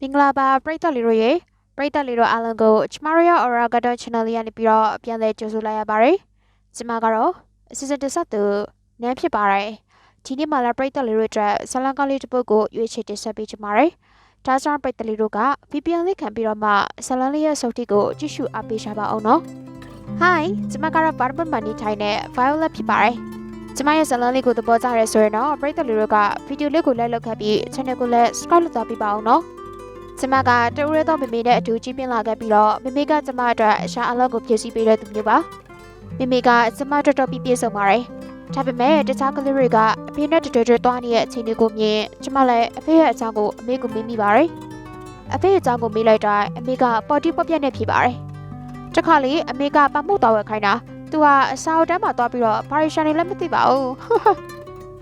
မင်္ဂလာပါပရိသတ်လေးတို့ရေပရိသတ်လေးတို့အားလုံးကိုကျမတို့ရဲ့ Aura Garden Channel လေးကနေပြီးတော့ပြန်လည်ကြိုဆိုလိုက်ရပါတယ်ကျမကတော့အစစ်စစ်တဆက်သူနန်းဖြစ်ပါတယ်ဒီနေ့မှလည်းပရိသတ်လေးတို့အတွက်ဇလန်ကားလေးတစ်ပုဒ်ကိုရွေးချယ်တင်ဆက်ပေးချင်ပါတယ်ဒါကြောင့်ပရိသတ်လေးတို့က VPN လေးခံပြီးတော့မှဇလန်လေးရဲ့စုပ်တိကိုကြည့်ရှုအားပေးရှာပါအောင်နော် Hi ကျမကတော့ Barber Money ထိုင်နဲ့ Violet ဖြစ်ပါတယ်ကျမရဲ့ဇလန်လေးကိုသဘောကျရဲဆိုရင်တော့ပရိသတ်လေးတို့ကဗီဒီယိုလေးကိုလိုက်လောက်ခတ်ပြီး channel ကိုလည်း subscribe လုပ်သွားပေးပါအောင်နော် ကျမကတူရဲတော့မမေနဲ့အတူကြီးပြင်းလာခဲ့ပြီးတော့မမေကကျမအတွက်အရှာအလောက်ကိုဖြည့်ဆည်းပေးတဲ့သူမျိုးပါမမေကကျမတော်တော်ပြည့်ပြည့်စုံပါတယ်ဒါပေမဲ့တခြားကလေးတွေကအဖေနဲ့တတွေ့တွေ့သွားနေတဲ့အချိန်တွေကိုမြင်ကျမလည်းအဖေရဲ့အကြောင်းကိုအမေကိုမေးမိပါတယ်အဖေရဲ့အကြောင်းကိုမေးလိုက်တိုင်းအမေကပေါ်တီပေါ်ပြက်နဲ့ဖြေပါတယ်တခါလေအမေကပမှုတော်ဝက်ခိုင်းတာသူကအစာအုပ်တန်းမှာသွားပြီးတော့ဘာရီရှာနေလည်းမသိပါဘူး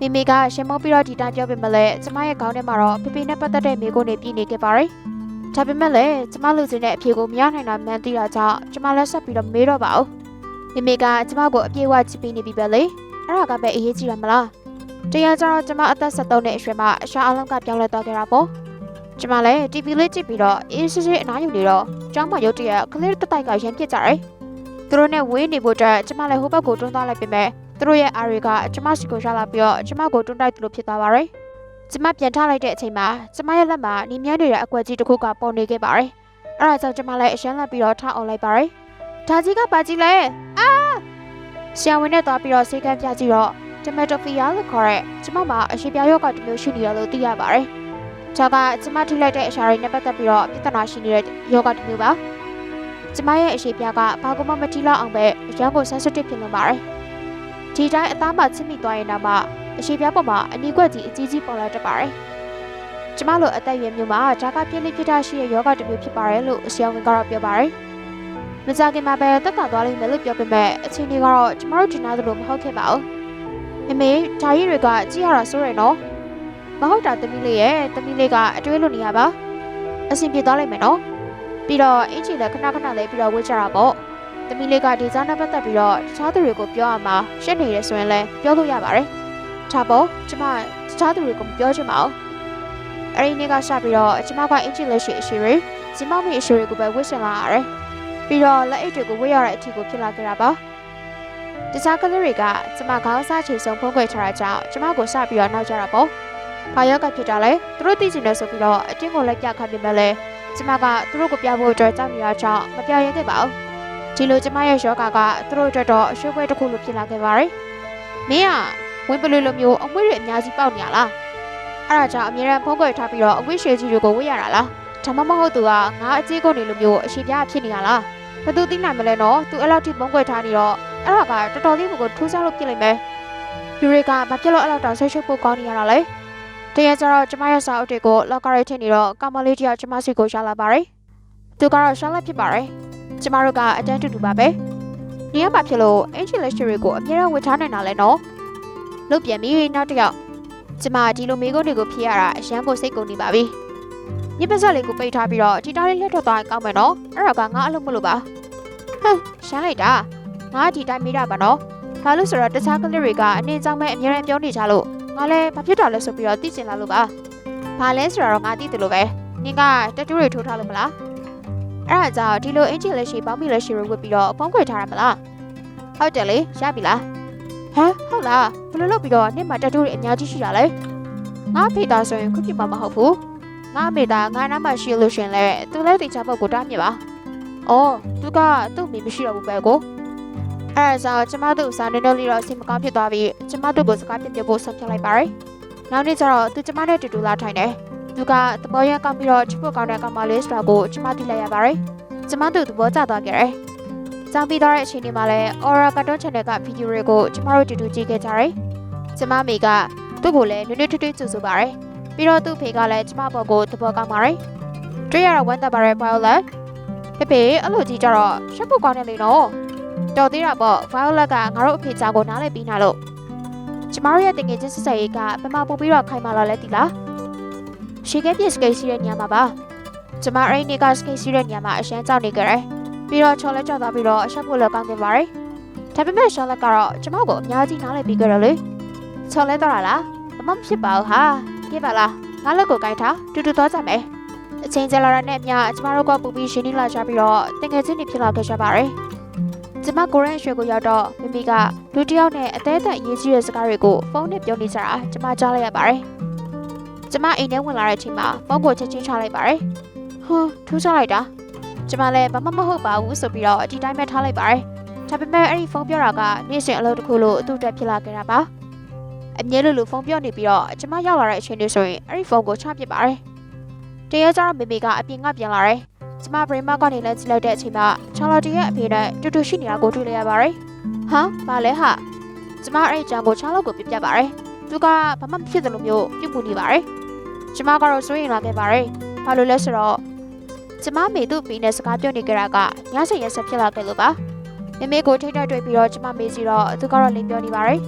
မိမိကရှင်မောပြီးတော့ဒီတိုင်းပြောပြမလဲကျမရဲ့ခေါင်းထဲမှာတော့ဖေဖေနဲ့ပတ်သက်တဲ့မိကိုနေပြည်နေခဲ့ပါတယ်ဒါပေမဲ့လည်းကျမလူစင်းတဲ့အဖြေကိုမရနိုင်တာမှန်သိတာကြောင့်ကျမလက်ဆက်ပြီးတော့မေးတော့ပါဦးမိမိကကျမကိုအပြည့်အဝချစ်ပေးနေပြီပဲလေအဲ့ဒါကပဲအရေးကြီးတာမလားတရားကြတော့ကျမအသက်73နှစ်အရွယ်မှာအရှာအလုံးကပြောင်းလဲသွားခဲ့တာပေါ့ကျမလည်း TV လေးကြည့်ပြီးတော့အေးစစ်စစ်အနားယူနေတော့ကျောင်းမရုတ်တရက်ကလေးတစ်တိုက်ကရမ်းပြစ်ကြတယ်သူတို့နဲ့ဝေးနေဖို့အတွက်ကျမလည်းဟိုဘက်ကိုတွန်းသွားလိုက်ပေမဲ့ သူတို့ရဲ့အားတွေကကျမစီကိုရှာလာပြီးတော့ကျမကိုတွန်းတိုက်သလိုဖြစ်သွားပါတယ်ကျမပြန်ထားလိုက်တဲ့အချိန်မှာကျမရဲ့လက်မှာနေမြန်းနေတဲ့အကွက်ကြီးတစ်ခုကပေါ်နေခဲ့ပါတယ်။အဲဒါကြောင့်ကျမလည်းအရှမ်းလက်ပြီးတော့ထားအောင်လိုက်ပါတယ်။ဒါကြီးကပါကြီးလဲ။အာဆရာဝန်နဲ့သွားပြီးတော့ဆေးကမ်းပြကြည့်တော့တမက်တိုဖီယာလို့ခေါ်တဲ့ကျမမှာအရှိပြာရောဂါတစ်မျိုးရှိနေရလို့သိရပါတယ်။ဒါကကျမထိလိုက်တဲ့အရှာတွေနဲ့ပတ်သက်ပြီးတော့ပြဿနာရှိနေတဲ့ယောဂတစ်မျိုးပါ။ကျမရဲ့အရှိပြာကဘာကမှမထိလောက်အောင်ပဲအရန်ကို sensitive ဖြစ်နေပါတယ်။ ဒီတိုင်းအသားမှချစ်မိသွားရင်တော့မှအရှိပြားပေါ်မှာအနီးကွက်ကြီးအကြီးကြီးပေါ်လာတတ်ပါတယ်။ကျမတို့အသက်အရွယ်မျိုးမှာဒါကပြင်းလေးပြတာရှိတဲ့ယောဂတစ်မျိုးဖြစ်ပါတယ်လို့ဆရာဝန်ကတော့ပြောပါတယ်။မကြခင်မှာပဲတက်တာသွားလိမ့်မယ်လို့ပြောပေမဲ့အချိန်တွေကတော့ကျမတို့ထင်ထားသလိုမဟုတ်ခဲ့ပါဘူး။မမေဓာကြီးတွေကကြည့်ရတာဆိုးရနော်။မဟုတ်တာတမီးလေးရဲ့တမီးလေးကအတွေးလို့နေရပါ။အဆင်ပြေသွားလိမ့်မယ်နော်။ပြီးတော့အင်ချီလည်းခဏခဏလေးပြီးတော့ဝှေ့ကြတာပေါ့။ တမီးလေးကဒီဇိုင်းနဲ့ပတ်သက်ပြီးတော့တခြားသူတွေကိုပြောရမှာရှင်းနေရဆိုရင်လည်းပြောလို့ရပါတယ်။ဒါပေါ့ကျမတခြားသူတွေကိုမပြောချင်ပါဘူးအဲ့ဒီနေ့ကစပြီးတော့ကျမကအင်ဂျင်လက်ရှိအရှိတွေကျမမေအရှိတွေကိုပဲဝစ်ဆင်လာရတယ်ပြီးတော့လက်အိတ်တွေကိုဝေ့ရတဲ့အထီကိုဖြစ်လာခဲ့တာပါတခြားကလေးတွေကကျမခေါင်းစားချေဆုံးဖုံးကွယ်ထားတာကြောင့်ကျမကိုစပြီးတော့နောက်ကြတာပေါ့ဘာရောက်ကဖြစ်တာလဲသူတို့သိချင်တယ်ဆိုပြီးတော့အတင်းကိုလိုက်ပြခတ်ပြမယ်လဲကျမကသူတို့ကိုပြဖို့အတွက်ကြောက်နေတာကြောင့်မပြရဲခဲ့ပါဘူး ဒီလိုကျမရဲ့ယောဂကသူတို့အတွက်တော့အရွှေပွဲတစ်ခုလိုဖြစ်လာခဲ့ပါတယ်မင်းကဝင်ပလွေလိုမျိုးအမွှေးတွေအများကြီးပေါက်နေရလားအဲ့ဒါကြောင့်အမြဲတမ်းဖုံးကွယ်ထားပြီးတော့အဝိရှေကြီးတွေကိုဝေ့ရတာလားဒါမှမဟုတ်သူကငါအကြီးကုန်နေလိုမျိုးအရှိပြားဖြစ်နေရလားဘယ်သူသိနိုင်မလဲနော်သူအဲ့လောက်ထိဖုံးကွယ်ထားနေတော့အဲ့ဒါကတော်တော်လေးကိုထူးခြားလို့ဖြစ်လိမ့်မယ်လူတွေကမဖြစ်လို့အဲ့လောက်တောင်ဆွေးရှုပ်ဖို့ကောင်းနေရတာလေတရကျတော့ကျမရဲ့စာအုပ်တွေကိုလောက်ကရိတ်ထင်နေတော့ကောင်မလေးတယောက်ကျမစီကိုရှာလာပါတယ်သူကတော့ရှာလက်ဖြစ်ပါတယ် ကျမတို့ကအတန်းတူတူပါပဲနေရာမှာဖြစ်လို့အင်ဂျင်လက်ရှိတွေကိုအမြဲတမ်းဝတ်ထားနေတာလဲနော်လုတ်ပြန်ပြီနောက်တစ်ယောက်ကျမဒီလိုမိကုန်းတွေကိုဖြေရတာအရန်ကိုစိတ်ကုန်နေပါပြီညပစက်လေးကိုပိတ်ထားပြီးတော့တီတာလေးလှည့်ထွက်သွားရင်ကောင်းမယ်နော်အဲ့ဒါကငါအလုပ်မလို့ပါဟမ်ရှမ်းလိုက်တာငါဒီတိုင်းမေးတာပါနော်ဘာလို့ဆိုတော့တခြားကလေးတွေကအနှင်းကြောင်းမဲ့အများရန်ပြောနေကြလို့ငါလည်းဘာဖြစ်တာလဲဆိုပြီးတော့သိချင်လာလို့ပါဘာလဲဆိုတော့ငါသိတယ်လို့ပဲနင်ကတတူးတွေထိုးထားလို့မလား အဲ့ဒါကြောင့်ဒီလိုအင်ဂျင်လက်ရှိပေါင်းမိလက်ရှိတွေဝတ်ပြီးတော့ဖုံးခွေထားတာမလားဟုတ်တယ်လေရပြီလားဟမ်ဟုတ်လားဘယ်လိုလုပ်ပြီးတော့နေ့မှာတက်တူတွေအများကြီးရှိတာလဲငါဖေတာဆိုရင်ခွင့်ပြုမှာမဟုတ်ဘူးငါအမေတာငါနားမှာရှိလို့ရှင်လဲသူလည်းတေချာပုတ်ကိုတားမြစ်ပါအော်သူကသူ့မိမရှိတော့ဘူးပဲကိုအဲ့ဒါကြောင့်ကျမတို့စာနေနေလေးတော့အဆင်မကောင်းဖြစ်သွားပြီးကျမတို့ကိုစကားပြပြဖို့ဆုံးဖြတ်လိုက်ပါတယ်နောက်နေ့ကျတော့သူကျမနဲ့တူတူလာထိုင်တယ် သူကသဘောရကောင်းပြီးတော့ချစ်ဖို့ကောင်းတဲ့ကောင်မလေးဆိုတာကိုကျမသိလိုက်ရပါတယ်ကျမတို့သဘောကျသွားကြတယ်ကြောင်ပြီးသွားတဲ့အချိန်တွေမှာလည်း Aura Cartoon Channel ကဗီဒီယိုတွေကိုကျမတို့တူတူကြည့်ခဲ့ကြတယ်။ကျမမေကသူ့ကိုလည်းနွေ့နွေ့ထွေးထွေးကြိုဆိုပါတယ်။ပြီးတော့သူ့ဖေကလည်းကျမဘော်ကိုသဘောကောင်းပါတယ်။တွေ့ရတော့ဝမ်းသာပါတယ် Violet ။ဖေဖေအဲ့လိုကြီးကြတော့ရှက်ဖို့ကောင်းတယ်လေနော်။တော်သေးတာပေါ့ Violet ကငါတို့အဖေချာကိုနားလည်ပြီးနာလို့ကျမတို့ရဲ့တကယ်ချင်းဆက်ဆက်ရေးကပမာပို့ပြီးတော့ခိုင်မာလာလဲတီလား။ ရှေကဲပြစ်စကိတ်စီးတဲ့ညမှာပါ။ကျမအဲ့ဒီနေ့ကစကိတ်စီးတဲ့ညမှာအရှမ်းကြောက်နေကြတယ်။ပြီးတော့ချော်လက်ကြောက်သွားပြီးတော့အဆက်ဖို့လည်းကောင်းတင်ပါတယ်။ဒါပေမဲ့ရှော်လက်ကတော့ကျမကိုအများကြီးနားလည်ပြီးကြတယ်လေ။ချော်လက်တော့လား။ဘာမှမဖြစ်ပါဘူးဟာ။ကြည့်ပါလား။ငါလက်ကိုကိုင်းထားတူတူတော့ကြမယ်။အချိန်ကြာလာတဲ့နဲ့အမျှကျမတို့ကပူပြီးရှင်းနေလာကြပြီးတော့တငယ်ချင်းတွေဖြစ်လာခဲ့ကြပါတယ်ကျမကိုရန်ရွှေကိုရောက်တော့မိမိကလူတစ်ယောက်နဲ့အသေးသက်အရေးကြီးတဲ့စကားတွေကိုဖုန်းနဲ့ပြောနေကြတာကျမကြားလိုက်ရပါတယ် ကျမအိမ်ထဲဝင်လာတဲ့အချိန်မှာဖုန်းကိုချက်ချင်းချလိုက်ပါတယ်ဟွန်းထူးခြားလိုက်တာကျမလည်းဘာမှမဟုတ်ပါဘူးဆိုပြီးတော့ဒီတိုင်းပဲထားလိုက်ပါတယ်ဒါပေမဲ့အဲ့ဒီဖုန်းပြောတာကနေ့စဉ်အလုပ်တစ်ခုလို့သူ့အတွက်ဖြစ်လာခဲ့တာပါအမြဲလိုလိုဖုန်းပြောနေပြီးတော့ကျမရောက်လာတဲ့အချိန်တွေဆိုရင်အဲ့ဒီဖုန်းကိုချပစ်ပါတယ်တရက်ကျတော့မေမေကအပြင်ကပြန်လာတယ်ကျမ brain mark ကနေလည်းကြည့်လိုက်တဲ့အချိန်မှာချာလော်တီရဲ့အဖေနဲ့တူတူရှိနေတာကိုတွေ့လိုက်ရပါတယ်ဟာဘာလဲဟာကျမအဲ့ဒီကြောင်ကိုချာလော်ကိုပြပြပါတယ်သူကဘာမှမဖြစ်တယ်လို့မျိုးပြုတ်ပူနေပါတယ် ကျမကတော့စိုးရင်လာခဲ့ပါတယ်ဘာလို့လဲဆိုတော့ကျမမေသူ့ပြီးနဲ့စကားပြောနေကြတာကညဆက်ရက်ဆက်ဖြစ်လာခဲ့လို့ပါမေမေကိုထိတ်တိုက်တွေ့ပြီးတော့ကျမမေးစီတော့သူကတော့လင်းပြောနေပါတယ်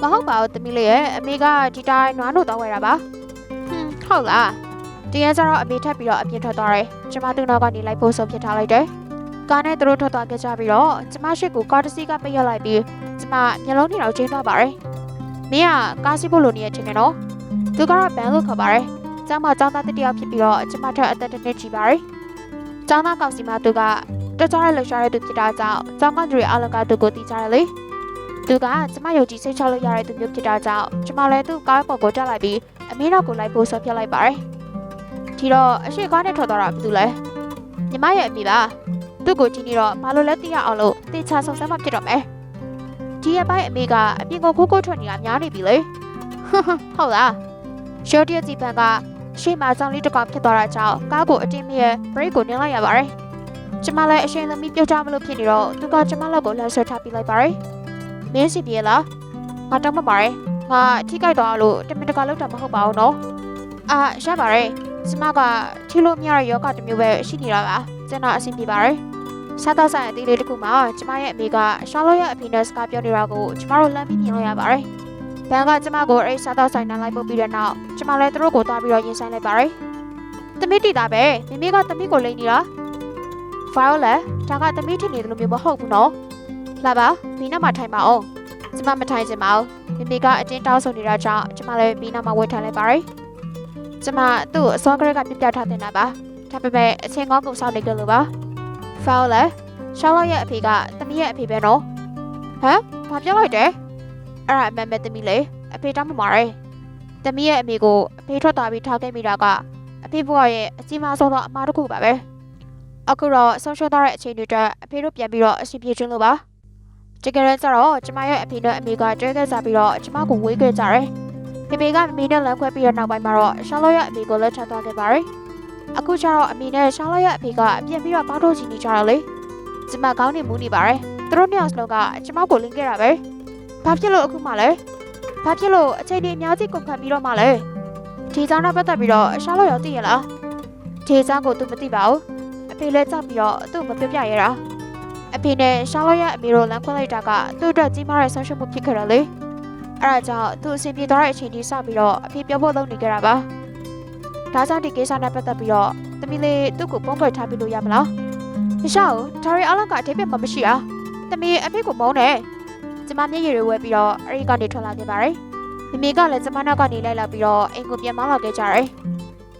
မဟုတ်ပါဘူးသမီးလေးရဲ့အမေကဒီတိုင်းနွားနို့တောင်းဝဲတာပါဟွန်းဟုတ်လားတကယ်ကျတော့အမေထပ်ပြီးတော့အပြင်ထွက်သွားတယ်ကျမသူ့နောက်ကနေလိုက်ဖို့ဆုံးဖြတ်ထားလိုက်တယ်ကားနဲ့သူတို့ထွက်သွားခဲ့ကြပြီးတော့ကျမရှိကိုကားတစ်စီးကပိတ်ရလိုက်ပြီးကျမမျက်လုံးတွေတော့ကျင်းသွားပါတယ်မင်းကကားစီးဖို့လိုနေရချင်းနဲ့နော်သူကတော့ဘန်လို့ခေါ်ပါတယ် ကျောင်းမှာကျောင်းသားတစ်ယောက်ဖြစ်ပြီးတော့ကျမထက်အသက်တစ်နှစ်ကြီးပါတယ်ကျောင်းသားကောင်စီမှာသူကတော်တော်လှူရှားတဲ့သူဖြစ်တာကြောင့်ကျောင်းကသူတွေအားလုံးကသူကိုတီးကြတယ်လေသူကကျမယုံကြည်စိတ်ချလို့ရတဲ့သူမျိုးဖြစ်တာကြောင့်ကျမလည်းသူ့ကားပေါ်ကိုတက်လိုက်ပြီးအမေတော့ကိုလိုက်ဖို့ဆုံးဖြတ်လိုက်ပါတယ်ဒီတော့အရှိကားနဲ့ထွက်သွားတာဘာလို့လဲညီမရဲ့အမိပါသူ့ကိုကြည့်နေတော့ဘာလို့လဲသိရအောင်လို့တေချာဆောင်စမ်းမှဖြစ်တော့မယ်ဒီအပိုင်းအမေကအပြင်ကိုခိုးခိုးထွက်နေတာများနေပြီလေဟုတ်လားရှော့တရက်စီပန်က ရှေ့မှာစောင်းလေးတစ်ကောင်ဖြစ်သွားတာကြောင့်ကားကိုအတင်းမရဲ့ brake ကိုနင်းလိုက်ရပါတယ်ကျမလည်းအရှိန်သမီးပြုတ်ကြမလို့ဖြစ်နေတော့သူကကျမလက်ကိုလှမ်းဆွဲထားပြလိုက်ပါတယ်မင်းစီပြေလားငါတောင်းမပါတယ်ငါထိကြိုက်သွားလို့တမင်တကာလောက်တာမဟုတ်ပါဘူးနော်အာရပါတယ်ကျမကထီလို့မရတဲ့ယောဂတစ်မျိုးပဲရှိနေတာပါကျွန်တော်အဆင်ပြေပါတယ်စားတော့ဆိုင်အသေးလေးတစ်ခုမှာကျမရဲ့အမေကရှာလော့ရဲ့အဖေနဲ့စကားပြောနေတာကိုကျမတို့လမ်းပြီးမြင်လိုက်ရပါတယ် ဘန်ကကျမကိုအဲ့စားတော့ဆိုင်နဲ့လိုက်ပို့ပြီးတဲ့နောက်ကျမလည်းသူတို့ကိုသွားပြီးတော့ရင်ဆိုင်လိုက်ပါတယ်တမိတီတာပဲမိမိကတမိကိုလိမ့်နေတာဖာယောလက်ဒါကတမိထင်နေတယ်လို့မျိုးမဟုတ်ဘူးနော်လာပါမီနာမှာထိုင်ပါအောင်ကျမမထိုင်ချင်ပါဘူးမိမိကအတင်းတောင်းဆိုနေတာကြောင့်ကျမလည်းမီနာမှာဝင်ထိုင်လိုက်ပါတယ်ကျမသူ့အစောကလေးကပြပြထားတင်တာပါဒါပေမဲ့အချင်းကောင်းကုန်ဆောင်နေကြလို့ပါဖာယောလက်ရှာလော့ရဲ့အဖေကတမိရဲ့အဖေပဲနော်ဟမ်ဘာပြောလိုက်တယ် အဲ့ဒါအမှန်ပဲတမိလေအဖေတောင်းမှမှာတယ်တမိရဲ့အမေကိုအဖေထွက်သွားပြီးထားခဲ့မိတာကအဖေဘွားရဲ့အကြီးမားဆုံးသောအမားတစ်ခုပါပဲအခုတော့ဆုံးရှုံးသွားတဲ့အချိန်တွေအတွက်အဖေတို့ပြန်ပြီးတော့အဆင်ပြေခြင်းလို့ပါတကယ်တော့ကျတော့ကျမရဲ့အဖေနဲ့အမေကတွဲခဲ့ကြပြီးတော့ကျမကိုဝေးခဲ့ကြတယ်ဖေဖေကမမေနဲ့လမ်းခွဲပြီးတဲ့နောက်ပိုင်းမှာတော့ရှာလော့ရဲ့အမေကိုလက်ထပ်သွားခဲ့ပါတယ်အခုကျတော့အမေနဲ့ရှာလော့ရဲ့အဖေကပြန်ပြီးတော့ပေါတော့ချင်နေကြတော့လေကျမကောင်းနေမှုနေပါတယ်သူတို့နှစ်ယောက်စလုံးကကျမကိုလင်းခဲ့တာပဲ ဘာဖြစ်လို့အခုမှလဲဘာဖြစ်လို့အချိန်ကြီးအများကြီးကုန်ခံပြီးတော့မှလဲဒီကြောင့်တော့ပတ်သက်ပြီးတော့ရှာလော့ရောသိရလားဒီကြောင့်ကိုသူမသိပါဘူးအဖေလည်းကြောက်ပြီးတော့သူ့မပြပြရတာအဖေနဲ့ရှာလော့ရဲ့အမေတို့လမ်းခွဲလိုက်တာကသူ့အတွက်ကြီးမားတဲ့ဆုံးရှုံးမှုဖြစ်ခဲ့တယ်လေအဲ့ဒါကြောင့်သူအဆင်ပြေသွားတဲ့အချိန်ကြီးစပြီးတော့အဖေပြောဖို့လုပ်နေကြတာပါဒါကြောင့်ဒီကိစ္စနဲ့ပတ်သက်ပြီးတော့တမီးလေးသူ့ကိုပုံခွဲထားပြီးလို့ရမလားမရှောက်ဒါရီအလကအထိပ္ပယ်မမရှိတာတမီးအဖေကိုမုန်းတယ် ကျမမျက်ရည်တွေဝဲပြီးတော့အဲ့ဒီကနေထွက်လာခဲ့ပါတယ်မိမိကလည်းကျမနောက်ကနေလိုက်လာပြီးတော့အိမ်ကိုပြန်မလာခဲ့ကြတယ်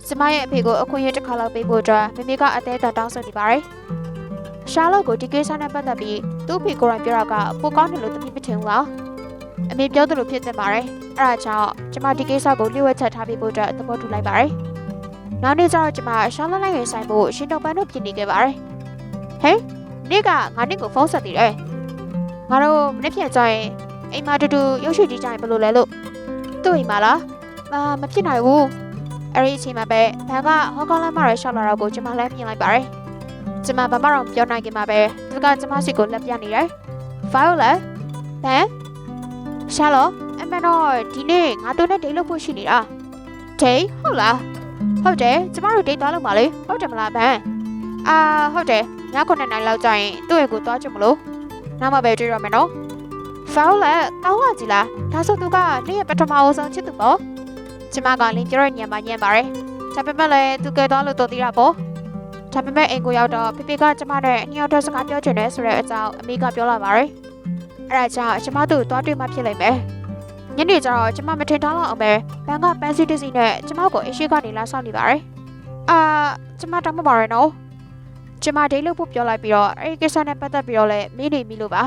ကျမရဲ့အဖေကိုအခွင့်အရေးတစ်ခါလောက်ပေးဖို့အတွက်မိမိကအသေးအတန်တောင်းဆိုနေပါတယ်ရှာလော့ကိုဒီကိစ္စနဲ့ပတ်သက်ပြီးသူ့ဖေကိုယ်တိုင်ပြောတာကပိုကောင်းတယ်လို့သမီးမထင်ဘူးလားအမေပြောသလိုဖြစ်နေပါတယ်အဲ့ဒါကြောင့်ကျမဒီကိစ္စကိုလျှို့ဝှက်ချက်ထားပေးဖို့အတွက်သဘောတူလိုက်ပါတယ်နောက်နေ့ကျတော့ကျမရှာလော့လိုက်ရင်ဆိုင်ဖို့ရှင်တော်ပန်းတို့ပြင်နေခဲ့ပါတယ်ဟဲ့နေ့ကငါနေ့ကိုဖုန်းဆက်တည်တယ် ငါတို့မနေ့ပြန်ကြရင်အိမ်မှာတူတူရုပ်ရှင်ကြည့်ကြရင်ဘယ်လိုလဲလို့သူ့အိမ်မှာလားအာမဖြစ်နိုင်ဘူးအဲ့ဒီအချိန်မှာပဲဘန်ကဟောကောင်းလမ်းမရဲရှောက်လာတော့ကိုကျမလည်းမြင်လိုက်ပါတယ်ကျမဘာမှတော့မပြောနိုင်ခင်မှာပဲသူကကျမရှိကိုလက်ပြနေတယ်ဖာယိုလက်ဘန်ရှာလောအမှန်တော့ဒီနေ့ငါတို့နဲ့ဒိတ်လို့ဖို့ရှိနေတာဒိတ်ဟုတ်လားဟုတ်တယ်ကျမတို့ဒိတ်သွားလို့ပါလေဟုတ်တယ်မလားဘန်အာဟုတ်တယ်ည9နာရီလောက်ကျရင်သူ့ရဲ့ကိုသွားကြမလို့ နောက်မှပဲတွေ့ရမယ်နော်ဖာယိုလက်ကောင်းလာကြည်လားဒါဆိုသူကနေ့ရက်ပထမအဆုံးချစ်သူပေါ့ကျမကလင်းပြောရညံပါညံပါတယ်ဒါပေမဲ့လည်းသူကဲသွားလို့တော်သေးတာပေါ့ဒါပေမဲ့အိမ်ကိုရောက်တော့ဖေဖေကကျမနဲ့ညောင်တော့စကားပြောချင်တယ်ဆိုတဲ့အကြောင်းအမေကပြောလာပါတယ်အဲ့ဒါကြောင့်ကျမတို့သွားတွေ့မှဖြစ်လိမ့်မယ်ညနေကျတော့ကျမမထင်ထားလောက်အောင်ပဲဘန်ကပန်းစီတစ်စီနဲ့ကျမကိုအရှိကနေလာဆောင်နေပါတယ်အာကျမတောင်းမပါရနော် ကျမဒိတ်လို့ဖို့ပြောလိုက်ပြီးတော့အဲ့ဒီကိစ္စနဲ့ပတ်သက်ပြီးတော့လည်းမေးနေပြီလို့ပါ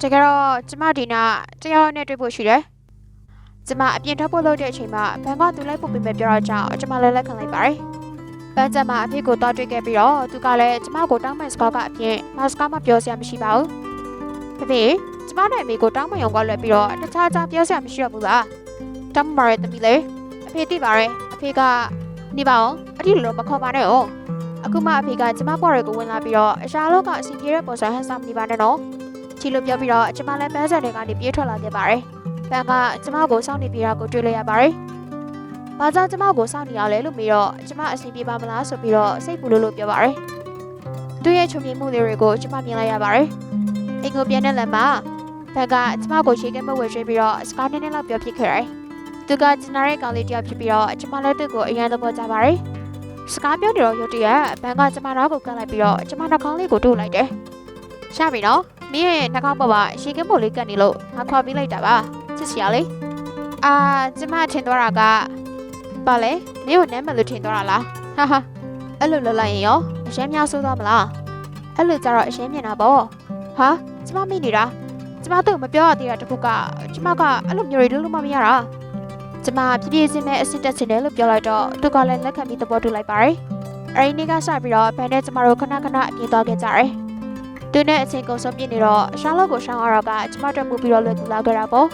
တကယ်တော့ကျမဒီနာတယောက်နဲ့တွေ့ဖို့ရှိတယ်ကျမအပြင်ထွက်ဖို့လုပ်တဲ့အချိန်မှာဘန်ကသူလိုက်ဖို့ပြင်မဲ့ပြောတော့ကြောင့်ကျမလည်းလက်ခံလိုက်ပါတယ်ပန်းချက်မှာအဖေကိုတော့တွေ့ခဲ့ပြီးတော့သူကလည်းကျမကိုတောင်းမဲ့စကားကအပြင်မစကားမပြောစရာမရှိပါဘူးဖေဖေကျမနဲ့အမေကိုတောင်းမယုံကလွယ်ပြီးတော့တခြားခြားပြောစရာမရှိတော့ဘူးလားတောင်းမပါရဲ့တမီးလေအဖေသိပါတယ်အဖေကနေပါအောင်အတိလိုမခေါ်ပါနဲ့အောင် အခုမှအဖေကကျမပွားတွေကိုဝင်လာပြီးတော့အရှားလောကအစီပြေတဲ့ပေါ်ဆောင်ဟန်ဆောင်နေပါနဲ့နော်ချီလိုပြောပြီးတော့ကျမလည်းပန်းချက်တွေကနေပြေးထွက်လာခဲ့ပါတယ်ပန်းကကျမကိုစောင့်နေပြေးတာကိုတွေ့လိုက်ရပါတယ်ဘာကြောင့်ကျမကိုစောင့်နေရလဲလို့မေးတော့ကျမအစီပြေပါမလားဆိုပြီးတော့စိတ်ပူလို့လို့ပြောပါတယ်သူ့ရဲ့ချုံမြင်မှုတွေကိုကျမမြင်လိုက်ရပါတယ်အိမ်ကိုပြန်တဲ့လမ်းမှာဘက်ကကျမကိုရှေ့ကမဝယ်ရွှေ့ပြီးတော့စကားနည်းနည်းလောက်ပြောဖြစ်ခဲ့တယ်သူကကျနာတဲ့ကောင်လေးတယောက်ဖြစ်ပြီးတော့ကျမလည်းသူ့ကိုအရင်သဘောကျပါတယ် စကားပြောနေတော့ရုတ်တရက်ဘန်ကကျမတော့ကိုကန့်လိုက်ပြီးတော့ကျမနှာခေါင်းလေးကိုတို့လိုက်တယ်။ရှာပြီနော်။မင်းရဲ့နှာခေါင်းပေါ်မှာရှေကင်းပေါ်လေးကတ်နေလို့ငါခေါ်ပြီးလိုက်တာပါ။ချစ်စရာလေး။အာကျမထင်သွားတာကပါလေမင်းကိုနမ်းမလို့ထင်သွားတာလား။ဟာဟာအဲ့လိုလွတ်လိုက်ရင်ရောအရှမ်းများဆိုးသွားမလား။အဲ့လိုကြတော့အရှမ်းမြင်တာပေါ့။ဟာကျမမိနေတာ။ကျမတို့မပြောရသေးတာတခုကကျမကအဲ့လိုမျိုးတွေလုံးလုံးမမရတာ။ ကျမပြပြစင်းမဲ့အစ်စ်တက်စင်တယ်လို့ပြောလိုက်တော့သူကလည်းလက်ခံပြီးသဘောတူလိုက်ပါတယ်။အဲဒီနေ့ကစပြီးတော့ဘန်နဲ့ကျမတို့ခဏခဏအပြင်သွားခဲ့ကြတယ်။သူနဲ့အချိန်ကုန်ဆုံးပြနေတော့ရှာလော့ကိုရှောင်းရတော့ကကျမတို့မှုပြီးတော့လွယ်ကူလာခဲ့တာပေါ့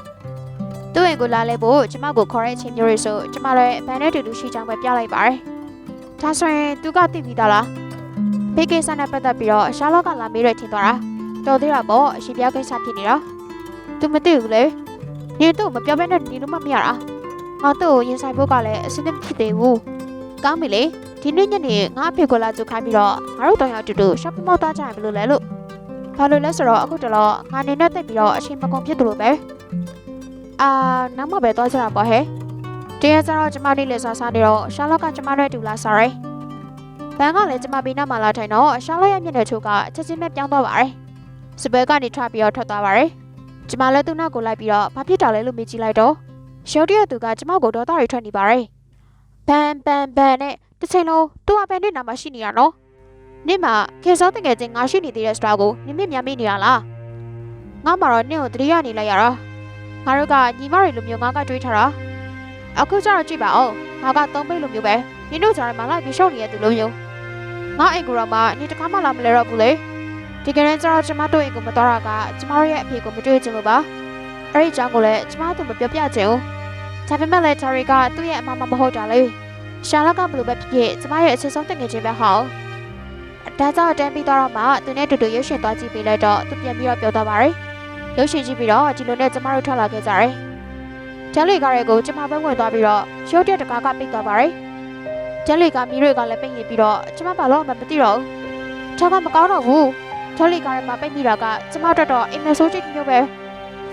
။သူ့အိမ်ကိုလာလဲဖို့ကျမကိုခေါ်တဲ့အချိန်မျိုးတွေဆိုကျမလည်းဘန်နဲ့တူတူရှိကြောင်းပဲပြလိုက်ပါတယ်။ဒါဆိုရင်သူကသိပြီးသားလား။ဖေးကိစ္စနဲ့ပတ်သက်ပြီးတော့ရှာလော့ကလာမေးရထင်သွားတာ။တော်သေးတာပေါ့အရှင်ပြကိစ္စဖြစ်နေတာ။ तू မသိဘူးလေ။နေတော့မပြောဘဲနဲ့နေလို့မမရတာ။ ငါတို့ကိုရင်ဆိုင်ဖို့ကလည်းအစင်းမဖြစ်သေးဘူး။ကောင်းပြီလေ။ဒီနေ့ညနေငါအဖေကိုလာကြိုခိုင်းပြီးတော့ငါတို့တောင်ရတူတူ shopping mall သွားကြရင်ဘယ်လိုလဲလို့။ဘာလို့လဲဆိုတော့အခုတလောငါနေနဲ့တက်ပြီးတော့အချိန်မကုန်ဖြစ်တယ်လို့ပဲ။အာနောက်မှပဲသွားကြတာပေါ့ဟဲ့။တရားကြတော့ကျမလေးလည်းစားစားနေတော့ရှာလော့ကကျမနဲ့တူလာ sorry ။ဘန်ကလည်းကျမဘေးနားမှာလာထိုင်တော့ရှာလော့ရဲ့မျက်နှာချိုးကချက်ချင်းပဲပြောင်းသွားပါတယ်။စပယ်ကနေထွက်ပြီးတော့ထွက်သွားပါတယ်။ကျမလည်းသူ့နောက်ကိုလိုက်ပြီးတော့ဘာဖြစ်တာလဲလို့မေးကြည့်လိုက်တော့ ရုတ်တရက်သူကကျမကိုဒေါသတွေထွက်နေပါတယ်။ဘန်ဘန်ဘန်နဲ့တစ်ချိန်လုံးသူ့အပန်နဲ့နာမရှိနေရနော်။နင့်မှာခေစောတကယ်ချင်းငါရှိနေသေးတဲ့စတာကိုနင်မြများမေးနေရလား။ငါမှတော့နင့်ကိုတတိယနေလိုက်ရတာ။ငါတို့ကညီမတွေလိုမျိုးငါကတွေးထားတာ။အခုကျတော့ကြည့်ပါဦး။ငါကသုံးပိတ်လိုမျိုးပဲ။နင်တို့ကြားထဲမှာလိုက်ပြီးရှောက်နေရသူလိုမျိုး။ငါအိမ်ကိုတော့မှနင်တခါမှလာမလဲတော့ဘူးလေ။ဒီကနေ့ကျတော့ကျမတို့အိမ်ကိုမတော်တာကကျမတို့ရဲ့အဖေကိုမတွေ့ချင်လို့ပါ။ အဲ့ဒီအကြောင်းကိုလည်းကျမတို့မပြောပြချင်ဘူး။ဒါပေမဲ့လည်း Terry ကသူ့ရဲ့အမမမဟုတ်တာလေ။ရှာလော့ကဘယ်လိုပဲဖြစ်ဖြစ်ကျမရဲ့အချစ်ဆုံးတငယ်ချင်းပဲဟောင်း။ဒါကြောင့်တန်းပြီးတော့မှသူနဲ့တူတူရုပ်ရှင်သွားကြည့်ပေးလိုက်တော့သူပြန်ပြီးတော့ပြောသွားပါတယ်။ရုပ်ရှင်ကြည့်ပြီးတော့ဒီလိုနဲ့ကျမတို့ထွက်လာခဲ့ကြတယ်။ဂျန်လီကားရဲ့ကိုကျမပဲဝင်သွားပြီးတော့ရုပ်တဲ့တကားကပိတ်သွားပါတယ်။ဂျန်လီကမီတွေကလည်းပိတ်နေပြီးတော့ကျမဘာလို့မှမသိတော့ဘူး။ဒါကမကောင်းတော့ဘူး။ဂျန်လီကားရဲ့မှာပိတ်မိတာကကျမတို့တော့အိမ်မဆိုးချစ်မျိုးပဲ။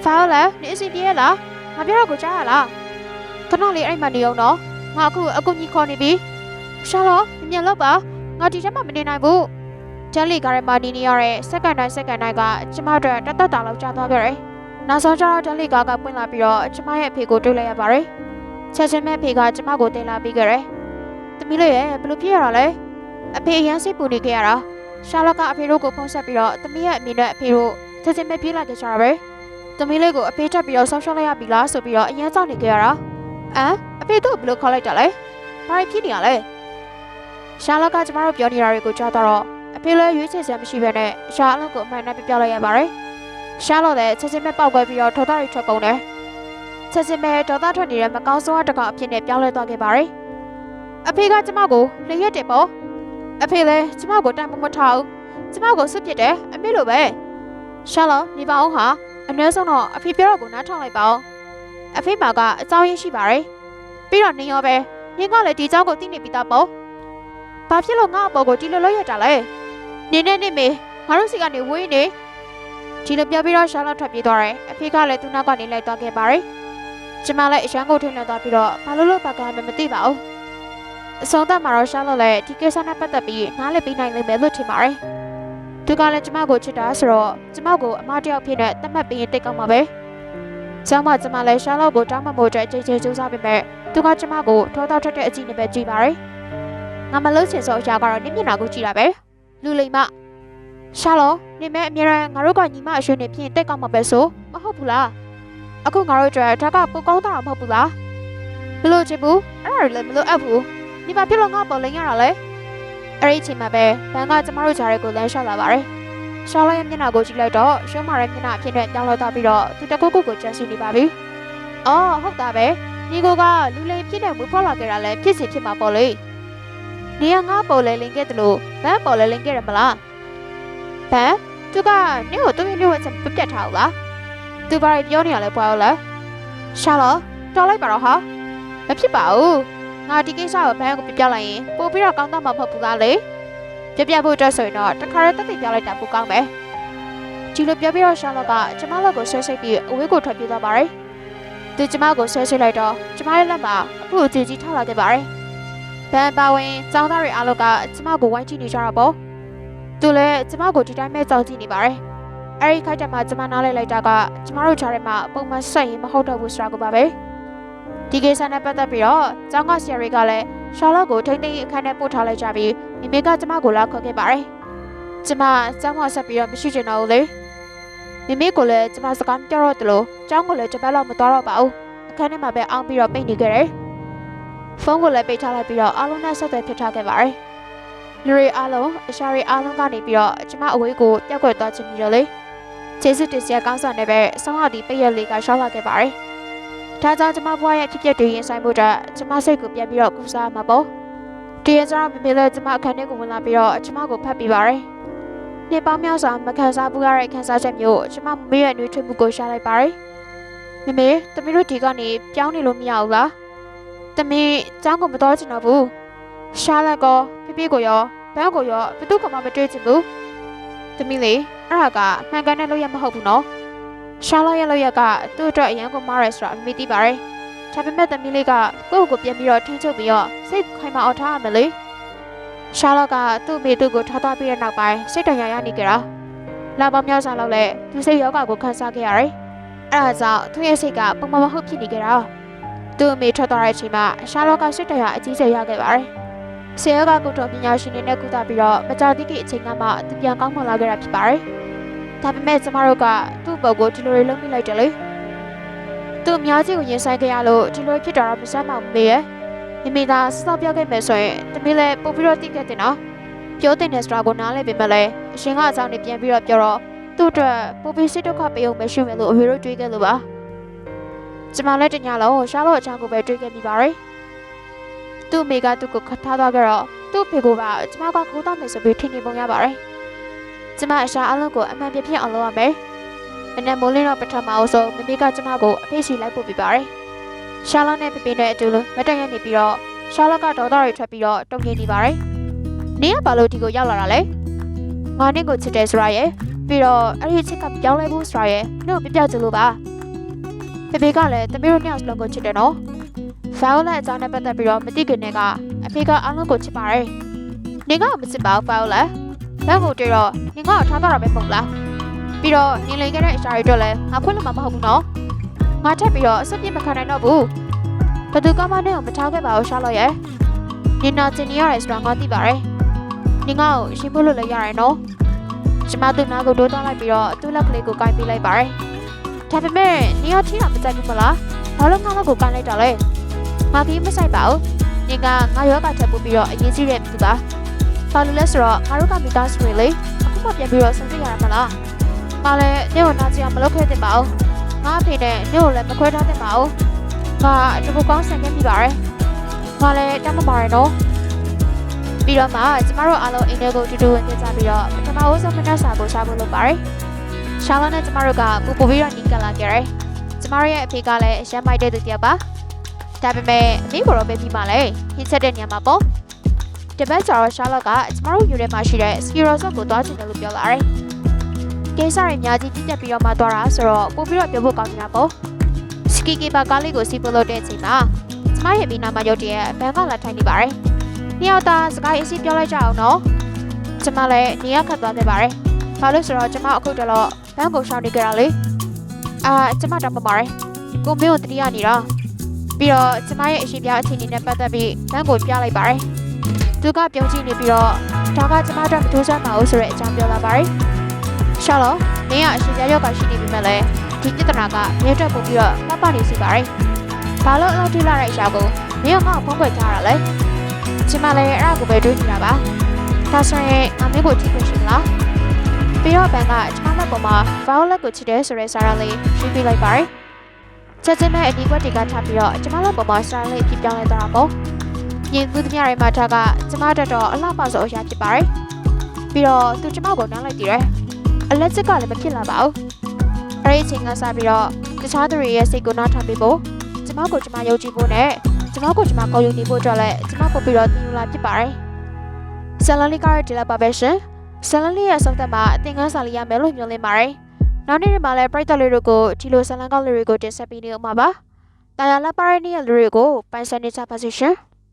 file လဲနေအစီပြေးရလား။ငါပြောတော့ကိုကြားရလား။ခဏလေးအဲ့မှနေအောင်နော်။ငါအခုအကူကြီးခေါ်နေပြီ။ရှာလောမြန်လောက်ပါ။ငါဒီချက်မှမနေနိုင်ဘူး။ဂျန်လီကားရဲ့မှာနေနေရတဲ့စက္ကန့်တိုင်းစက္ကန့်တိုင်းကကျမတို့တတ်တတ်တာလောက်ကြာသွားကြတယ်။နောက်ဆုံးကျတော့ဂျန်လီကားကပွင့်လာပြီးတော့ကျမရဲ့အဖေကိုတွေ့လိုက်ရပါတယ်။ချက်ချင်းမဲ့အဖေကကျမကိုတင်လာပြီးကြတယ်။သမီးလေးရဲ့ဘယ်လိုဖြစ်ရတာလဲ။အဖေအရန်စိတ်ပူနေခဲ့ရတာ။ရှာလော့ကအဖေတို့ကိုဖုန်းဆက်ပြီးတော့သမီးရဲ့အမေနဲ့အဖေတို့ချက်ချင်းမဲ့ပြေးလာကြတာပဲ။ သမီးလေးကိုအဖေထပ်ပြီးတော့ဆောင်းရှောက်လိုက်ရပြီလားဆိုပြီးတော့အရန်ကြောက်နေကြရတာ။အမ်အဖေတို့ဘယ်လိုခေါ်လိုက်တာလဲ။ဘာဖြစ်နေရလဲ။ရှာလော့ကကျမတို့ပြောနေတာတွေကိုကြားတော့အဖေလည်းရွေးချယ်စရာမရှိဘဲနဲ့ရှာအလုံးကိုအမှန်တမ်းပြပြလိုက်ရပါတယ်။ရှာလော့လည်းချက်ချင်းမဲ့ပောက်ကွဲပြီးတော့ထော်သားတွေထွက်ကုန်တယ်။ချက်ချင်းမဲ့ဒေါသထွက်နေတဲ့မကောင်းဆုံးအတကအဖြစ်နဲ့ပြောင်းလဲသွားခဲ့ပါတယ်။အဖေကကျမကိုလျှက်တယ်ပေါ့။အဖေလည်းကျမကိုတန်မမထားဘူး။ကျမကိုစွတ်ပစ်တယ်အမေလိုပဲ။ရှာလော့နေပါအောင်ဟာ အနည်းဆုံးတော့အဖေပြောတော့ကိုနားထောင်လိုက်ပါဦး။အဖေမှာကအကြောင်းရင်းရှိပါတယ်။ပြီးတော့နင်ရောပဲနင်ကလည်းဒီအကြောင်းကိုသိနေပြီးသားပေါ့။ဘာဖြစ်လို့ငါ့အပေါ်ကိုဒီလိုလုပ်ရတာလဲ။နင်နဲ့နေမေငါတို့စီကနေဝေးနေဒီလိုပြောပြီးတော့ရှာလော့ထွက်ပြေးသွားတယ်။အဖေကလည်းသူ့နောက်ကနေလိုက်သွားခဲ့ပါတယ်။ကျမလည်းအရန်ကိုထွင်လာသွားပြီးတော့ဘာလို့လို့ပါကမှမသိပါဘူး။အဆုံးသတ်မှာတော့ရှာလော့လည်းဒီကိစ္စနဲ့ပတ်သက်ပြီးနားလည်ပေးနိုင်လိမ့်မယ်လို့ထင်ပါတယ်။ သူကလည်းကျမကိုချစ်တာဆိုတော့ကျမကိုအမတယောက်ဖြစ်နေတတ်မှတ်ပြီးရင်တိတ်ကောင်းပါပဲ။ကျောင်းမှာကျမလည်းရှာလော့ကိုတောင်းမမို့အတွက်အချိန်ချင်းစူးစမ်းပေးမယ်။သူကကျမကိုထောသားထွက်တဲ့အကြည့်နဲ့ပဲကြည့်ပါတယ်။ငါမလို့ချင်ဆိုအရာကတော့နင့်မျက်နှာကိုကြည့်တာပဲလူလိမ္မရှာလောနင်မဲအမြဲတမ်းငါတို့ကညီမအရွှေနဲ့ပြင်တက်ကောက်မှာပဲဆိုမဟုတ်ဘူးလားအခုငါတို့အတွက်ဒါကပိုကောင်းတာမဟုတ်ဘူးလားမလို့ချင်ဘူးအဲ့ဒါတွေလည်းမလို့အပ်ဘူးညီမဖြစ်လို့ငါပေါ်လိန်ရတာလေ အဲ့ဒီအချိန်မှာပဲဘန်ကကျမတို့ဂျာရဲကိုလမ်းလျှောက်လာပါတယ်ရှာလောရဲ့မျက်နှာကိုကြည့်လိုက်တော့ရှုံးမာရဲ့မျက်နှာအဖြစ်နဲ့ပြောင်းလဲသွားပြီးတော့သူတကုတ်ကုတ်ကိုကျန်စီနေပါပြီအော်ဟုတ်တာပဲညီကိုကလူလိမ်ဖြစ်တဲ့ဝေဖော်လာခဲ့တာလည်းဖြစ်စီဖြစ်မှာပေါ့လေနေရငါပေါ်လဲလင်ခဲ့တယ်လို့ဘန်ပေါ်လဲလင်ခဲ့ရမလားဘန်သူကနင့်ကိုသူ့ရဲ့ညဝတ်ချက်ပြပြတ်ထားဘူးလားသူဘာတွေပြောနေရလဲပွားရောလားရှာလောတော်လိုက်ပါတော့ဟာမဖြစ်ပါဘူး ငါဒီကိစ္စကိုဘန်ကိုပြပြလိုက်ရင်ပို့ပြီးတော့ကောင်းတော့မှာမဟုတ်ဘူးလားလေပြပြဖို့အတွက်ဆိုရင်တော့တခါတည်းတက်တည်ပြလိုက်တာပိုကောင်းပဲဒီလိုပြောပြီးတော့ရှာလောကကျမလက်ကိုဆွဲဆိတ်ပြီးအဝေးကိုထွက်ပြေးသွားပါတယ်သူကျမကိုဆွဲဆိတ်လိုက်တော့ကျမရဲ့လက်မှာအခုအကြည့်ကြီးထောက်လာခဲ့ပါတယ်ဘန်ပါဝင်ចောင်းသားတွေအားလုံးကကျမကိုဝိုင်းကြည့်နေကြတာပေါ့သူလည်းကျမကိုဒီတိုင်းပဲကြောက်ကြည့်နေပါတယ်အဲ့ဒီခိုက်တက်မှာကျမနားလဲလိုက်တာကကျမတို့ခြားထဲမှာပုံမှန်ဆက်ရင်မဟုတ်တော့ဘူးဆိုတာကိုပါပဲ ဒီကိစ္စနဲ့ပတ်သက်ပြီးတော့ကျောင်းကဆရာတွေကလည်းရှာလော့ကိုထိမ့်သိမ်းအခန်းထဲပို့ထားလိုက်ကြပြီးမိမိကကျမကိုလာခေါ်ခဲ့ပါတယ်ကျမကျောင်းကဆက်ပြီးတော့မရှိချင်တော့ဘူးလေမိမိကိုလည်းကျမစကားမပြောတော့တလို့ကျောင်းကိုလည်းတစ်ပတ်လောက်မသွားတော့ပါဘူးအခန်းထဲမှာပဲအောင်းပြီးတော့ပိတ်နေခဲ့တယ်ဖုန်းကိုလည်းပိတ်ထားလိုက်ပြီးတော့အားလုံးနဲ့ဆက်သွယ်ဖြစ်ထားခဲ့ပါတယ်လူတွေအားလုံးအရှာတွေအားလုံးကနေပြီးတော့ကျမအဝေးကိုပြက်ကွက်သွားချင်ပြီးတော့လေကျေးဇူးတင်စရာကောင်းစွာနဲ့ပဲဆောင်းရသည်ပိတ်ရက်လေးကရှောက်လာခဲ့ပါတယ် ဒါကြောင့်ကျမဘွားရဲ့ဖြစ်ပျက်တွေရင်ဆိုင်မှုအတွက်ကျမစိတ်ကိုပြန်ပြီးတော့ကူစားမှာပေါ့တရကြောင့်မေမေလည်းကျမအခန်းထဲကိုဝင်လာပြီးတော့ကျမကိုဖတ်ပြပါတယ်နှစ်ပေါင်းများစွာမခံစားဘူးရတဲ့ခံစားချက်မျိုးကျမမမေရဲ့နှွေးထွေးမှုကိုရှာလိုက်ပါတယ်မမေတမီးတို့ဒီကနေပြောင်းနေလို့မရဘူးလားတမီးကျောင်းကိုမတော်ချင်တော့ဘူးရှာလက်ကောပြပြကိုရောဘန်းကိုရောဘသူကမှမတွေ့ချင်ဘူးတမီးလေအဲ့ဒါကမှန်ကန်တဲ့လို့ရမဟုတ်ဘူးနော် ရှာလက်ရဲ့လို့ရကသူ့အတွက်အရန်ကိုမားရဲဆိုတာမမေ့သိပါတယ်ဒါပေမဲ့တမီးလေးကကိုယ့်ကိုပြန်ပြီးတော့ထင်းချုပ်ပြီးတော့စိတ်ခိုင်မာအောင်ထားရမယ်လေရှာလကသူ့မိသူ့ကိုထားသွားပြီးတဲ့နောက်ပိုင်းစိတ်တန်ရာရနေကြတာလာပေါင်းများစွာလောက်လဲသူစိတ်ယောဂကိုခံစားခဲ့ရတယ်အဲ့ဒါကြောင့်သူ့ရဲ့စိတ်ကပုံမှန်မဟုတ်ဖြစ်နေကြတာသူ့အမေထွက်သွားတဲ့အချိန်မှာရှာလောကစိတ်တန်ရာအကြီးကျယ်ရခဲ့ပါတယ်ဆရာကကုတော်ပညာရှင်တွေနဲ့ကုသပြီးတော့မကြောက်သေးတဲ့အချိန်ကမှသူပြန်ကောင်းမွန်လာခဲ့တာဖြစ်ပါတယ် ဒါပေမဲ့ကျမတို့ကသူ့ပုံကိုဒီလိုတွေလုပ်မိလိုက်တယ်လေသူအများကြီးကိုရင်ဆိုင်ခဲ့ရလို့ဒီလိုဖြစ်တာတော့မစမ်းပါဘူးမေရဲ့မိမိသာစောက်ပြောခဲ့မယ်ဆိုရင်တမီးလည်းပို့ပြီးတော့သိခဲ့တယ်နော်ပြောတဲ့နေစတာကိုနားလည်ပေမဲ့လည်းအရှင်ကအကြောင်းနဲ့ပြန်ပြီးတော့ပြောတော့သူ့အတွက်ပို့ပြီးစိတ်ဒုက္ခပေးအောင်မရှိမယ်လို့အဖေတို့တွေးခဲ့လို့ပါကျမလည်းတညလုံးရှားလို့အချောင်းကိုပဲတွေးခဲ့မိပါတယ်သူ့မိကသူ့ကိုခတ်ထားသွားကြတော့သူ့ဖေကိုပါကျမကခိုးတော့မယ်ဆိုပြီးထင်နေပုံရပါတယ် ကျမအရှာအလုံးကိုအမှန်ပြဖြစ်အောင်လုပ်ရမယ်မနေ့မိုးလင်းတော့ပထမအောင်ဆုံးမမေကကျမကိုအဖေစီလိုက်ပို့ပြပါတယ်ရှာလော့နဲ့ပြပြနဲ့အတူလိုမတက်ရနေပြီးတော့ရှာလော့ကဒေါသတွေထွက်ပြီးတော့တုံ့ပြန်နေပါတယ်။နင်းကဘာလို့ဒီကိုရောက်လာတာလဲ။ငါနင့်ကိုချစ်တယ်ဆိုတာရယ်ပြီးတော့အဲ့ဒီချစ်ကပြောင်းလဲဖို့ဆိုတာရယ်နင့်ကိုပြပြချင်လို့ပါ။ဖေဖေကလည်းတမီးတို့နှစ်ယောက်စလုံးကိုချစ်တယ်နော်။ Violet အကြောင်းနဲ့ပတ်သက်ပြီးတော့မသိခင်နဲ့ကအဖေကအားလုံးကိုချစ်ပါတယ်။နင်ကမချစ်ပါဘူး Violet ။ ဘယ်ကိုတွေ့တော့နင်ကထားတော့တာပဲမဟုတ်လား။ပြီးတော့နင်လိန်ခဲ့တဲ့အရှာတွေအတွက်လည်းငါခွင့်လို့မှမဟုတ်ဘူးနော်။ငါထပ်ပြီးတော့အစ်ပြစ်မခံနိုင်တော့ဘူး။ဘသူကမှနဲ့ကိုမထားခဲ့ပါဘူးရှာလို့ရဲ့။နင်နာကျင်နေရတယ်ဆိုတာငါသိပါတယ်။နင်ကကိုရှင်ဖို့လို့လည်းရတယ်နော်။ကျမသူ့နာကိုတိုးသွားလိုက်ပြီးတော့သူ့လက်ကလေးကိုကင်ပေးလိုက်ပါတယ်။ဒါပေမဲ့နင်ရောထီတာမကြိုက်ဘူးမလား။ဘာလို့ငါလောက်ကိုကင်လိုက်တာလဲ။ငါကြီးမဆိုင်ပါဘူး။နင်ကငါယောဂထပ်ပို့ပြီးတော့အရေးကြီးတဲ့သူပါ။ ဘာလို့လဲဆိုတော့ငါတို့ကမိသားစုတွေလေအခုမှပြန်ပြီးတော့စဉ်းစားရမှာမလား။ငါလည်းနင့်ကိုနာကျင်အောင်မလုပ်ခဲ့သင့်ပါဘူး။ငါအဖေနဲ့နင့်ကိုလည်းမခွဲထားသင့်ပါဘူး။ငါတကူကောင်းဆန်ခဲ့မိပါတယ်။ငါလည်းတတ်မပါရနော်။ပြီးတော့မှကျမတို့အားလုံးအိမ်ထဲကိုတူတူဝင်ပြကြပြီးတော့ပထမဦးဆုံးမနက်စာကိုစားဖို့လုပ်ပါတယ်။ရှာလာနဲ့ကျမတို့ကပူပူပြီးတော့ညီကလာခဲ့တယ်။ကျမတို့ရဲ့အဖေကလည်းအရှမ်းမိုက်တဲ့သူတစ်ယောက်ပါ။ဒါပေမဲ့အမေကတော့ပဲပြီးမှလည်းဟင်းချက်တဲ့နေရာမှာပေါ့။ တပတ်ကျတော့ရှာလော့ကကျမတို့ယူထဲမှာရှိတဲ့စကီရိုဆော့ကိုသွားချင်တယ်လို့ပြောလာတယ်။ကိစ္စတွေအများကြီးပြည့်ပြတ်ပြီးတော့မှသွားတာဆိုတော့ပို့ပြီးတော့ပြောဖို့ကောင်းနေတာပေါ့။စကီကီပါကားလေးကိုစီးပို့လို့တဲ့အချိန်မှာကျမရဲ့ဘီနာမရုတ်တရက်ဘန်ကလာထိုင်နေပါတယ်။နှစ်ယောက်သားစကားအစီပြောလိုက်ကြအောင်နော်။ကျမလည်းနေရာခတ်သွားခဲ့ပါတယ်။ဘာလို့ဆိုတော့ကျမအခုတလောဘန်ကိုရှောင်းနေကြတာလေ။အာကျမတောင်းပန်ပါတယ်။ကိုမင်းကိုတတိယနေတာ။ပြီးတော့ကျမရဲ့အရှိပြအခြေအနေနဲ့ပတ်သက်ပြီးဘန်ကိုပြလိုက်ပါတယ်။ သူကပြုံးကြည့်နေပြီးတော့ဒါကကျမတို့မထိုးစမ်းပါဘူးဆိုတဲ့အကြောင်းပြောလာပါတယ်ရှာလောနင်းကအရှင်ပြရောက်ကရှိနေပြီမဲ့လေဒီပြဿနာကမြေအတွက်ပို့ပြီးတော့မှတ်ပါနေစီပါတယ်ဘာလို့အလောက်ထိလာတဲ့အရာကိုနင်းကငါ့ကိုဖုံးကွယ်ထားတာလဲကျမလည်းအဲ့ဒါကိုပဲတွေးနေတာပါဒါဆိုရင်ငါမင်းကိုကြည့်ခွင့်ရှိမလားပြီးတော့ဘန်ကကျမလက်ပေါ်မှာ violet ကိုချစ်တယ်ဆိုတဲ့စာရလေးရှင်းပြလိုက်ပါတယ်ချက်ချင်းနဲ့အနီးကွက်တွေကထားပြီးတော့ကျမလက်ပေါ်မှာစာရလေးပြပြောင်းလဲသွားတာပေါ့ ညီသူသမီးတွေမှာထားကကျမတက်တော့အလှပဆုံးအရာဖြစ်ပါတယ်ပြီးတော့သူကျမကိုနားလိုက်တည်တယ်အလက်စစ်ကလည်းမဖြစ်လာပါဘူးအဲ့ဒီအချိန်ကစပြီးတော့တခြားသူတွေရဲ့စိတ်ကိုနားထောင်ပြီးဖို့ကျမကိုကျမယုံကြည်ဖို့နဲ့ကျမကိုကျမကောင်းယူနေဖို့အတွက်လည်းကျမပို့ပြီးတော့တင်ယူလာဖြစ်ပါတယ်ဆယ်လန်လေးကတော့ဒီလောက်ပါပဲရှင်ဆယ်လန်လေးရဲ့ဆုံးသက်မှာအသင်ခန်းစာလေးရမယ်လို့ညွှန်လင်းပါတယ်နောက်နေ့တွေမှာလည်းပရိသတ်လေးတို့ကိုဒီလိုဆယ်လန်ကောက်လေးတွေကိုတင်ဆက်ပေးနေဦးမှာပါတာယာလက်ပါရနေရဲ့လူတွေကိုပိုင်ဆိုင်နေကြပါစေရှင်